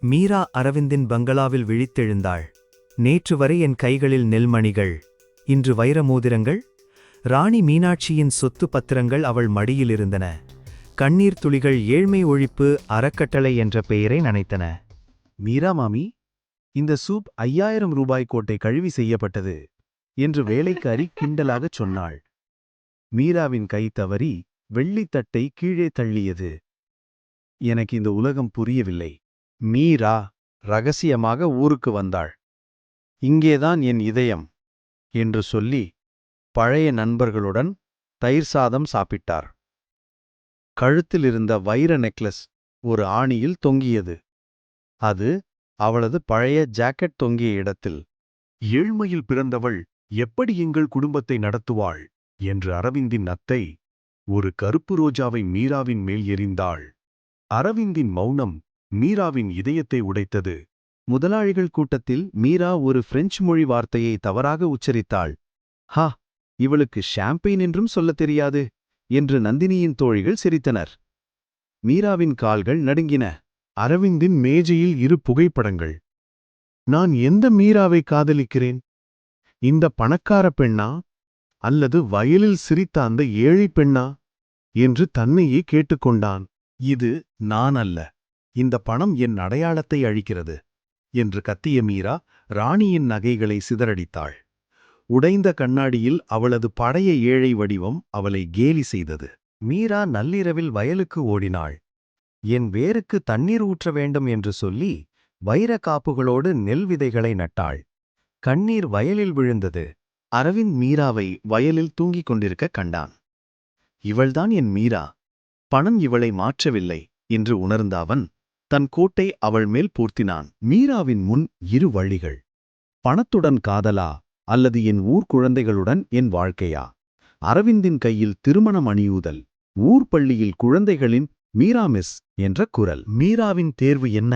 மீரா அரவிந்தின் பங்களாவில் விழித்தெழுந்தாள். நேற்று வரை என் கைகளில் நெல்மணிகள். இன்று வைரமோதிரங்கள் ராணி மீனாட்சியின் சொத்து பத்திரங்கள் அவள் மடியில் இருந்தன. கண்ணீர் துளிகள் ஏழ்மை ஒழிப்பு அறக்கட்டளை என்ற பெயரை நனைத்தன. மீரா மாமி இந்த சூப் ஐயாயிரம் ரூபாய் கோட்டை கழுவி செய்யப்பட்டது என்று வேலைக்காரி கிண்டலாகச் சொன்னாள். மீராவின் கை தவறி வெள்ளித்தட்டை கீழே தள்ளியது. எனக்கு இந்த உலகம் புரியவில்லை. மீரா ரகசியமாக ஊருக்கு வந்தாள். இங்கேதான் என் இதயம் என்று சொல்லி பழைய நண்பர்களுடன் தயிர் சாதம் சாப்பிட்டார். கழுத்தில் இருந்த வைர நெக்லஸ் ஒரு ஆணியில் தொங்கியது. அது அவளது பழைய ஜாக்கெட் தொங்கிய இடத்தில் ஏழ்மையில் பிறந்தவள் எப்படி எங்கள் குடும்பத்தை நடத்துவாள்? என்று அரவிந்தின் அத்தை ஒரு கருப்பு ரோஜாவை மீராவின் மேல் எறிந்தாள். அரவிந்தின் மௌனம் மீராவின் இதயத்தை உடைத்தது. முதலாளிகள் கூட்டத்தில் மீரா ஒரு பிரெஞ்சு மொழி வார்த்தையை தவறாக உச்சரித்தாள். ஹா இவளுக்கு ஷாம்பெயின் என்றும் சொல்லத் தெரியாது என்று நந்தினியின் தோழிகள் சிரித்தனர். மீராவின் கால்கள் நடுங்கின. அரவிந்தின் மேஜையில் இரு புகைப்படங்கள். நான் எந்த மீராவை காதலிக்கிறேன்? இந்த பணக்கார பெண்ணா? அல்லது வயலில் சிரித்த அந்த ஏழை பெண்ணா? என்று தன்னையே கேட்டுக்கொண்டான். இது நான் அல்ல. இந்த பணம் என் அடையாளத்தை அழிக்கிறது என்று கத்திய மீரா ராணியின் நகைகளை சிதறடித்தாள். உடைந்த கண்ணாடியில் அவளது பழைய ஏழை வடிவம் அவளை கேலி செய்தது. மீரா நள்ளிரவில் வயலுக்கு ஓடினாள். என் வேருக்கு தண்ணீர் ஊற்ற வேண்டும் என்று சொல்லி வைர காப்புகளோடு நெல் விதைகளை நட்டாள். கண்ணீர் வயலில் விழுந்தது. அரவிந்த் மீராவை வயலில் தூங்கிக் கொண்டிருக்க கண்டான். இவள்தான் என் மீரா. பணம் இவளை மாற்றவில்லை என்று உணர்ந்த அவன் தன் கோட்டை அவள் மேல் பூர்த்தினான். மீராவின் முன் இரு வழிகள் பணத்துடன் காதலா அல்லது என் ஊர் குழந்தைகளுடன் என் வாழ்க்கையா? அரவிந்தின் கையில் திருமணம் அணியூதல். ஊர் பள்ளியில் குழந்தைகளின் மீரா மிஸ் என்ற குரல். மீராவின் தேர்வு என்ன?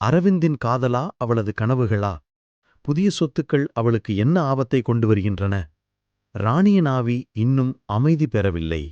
அரவிந்தின் காதலா அவளது கனவுகளா? புதிய சொத்துக்கள் அவளுக்கு என்ன ஆபத்தை கொண்டு வருகின்றன? ராணியின் ஆவி இன்னும் அமைதி பெறவில்லை.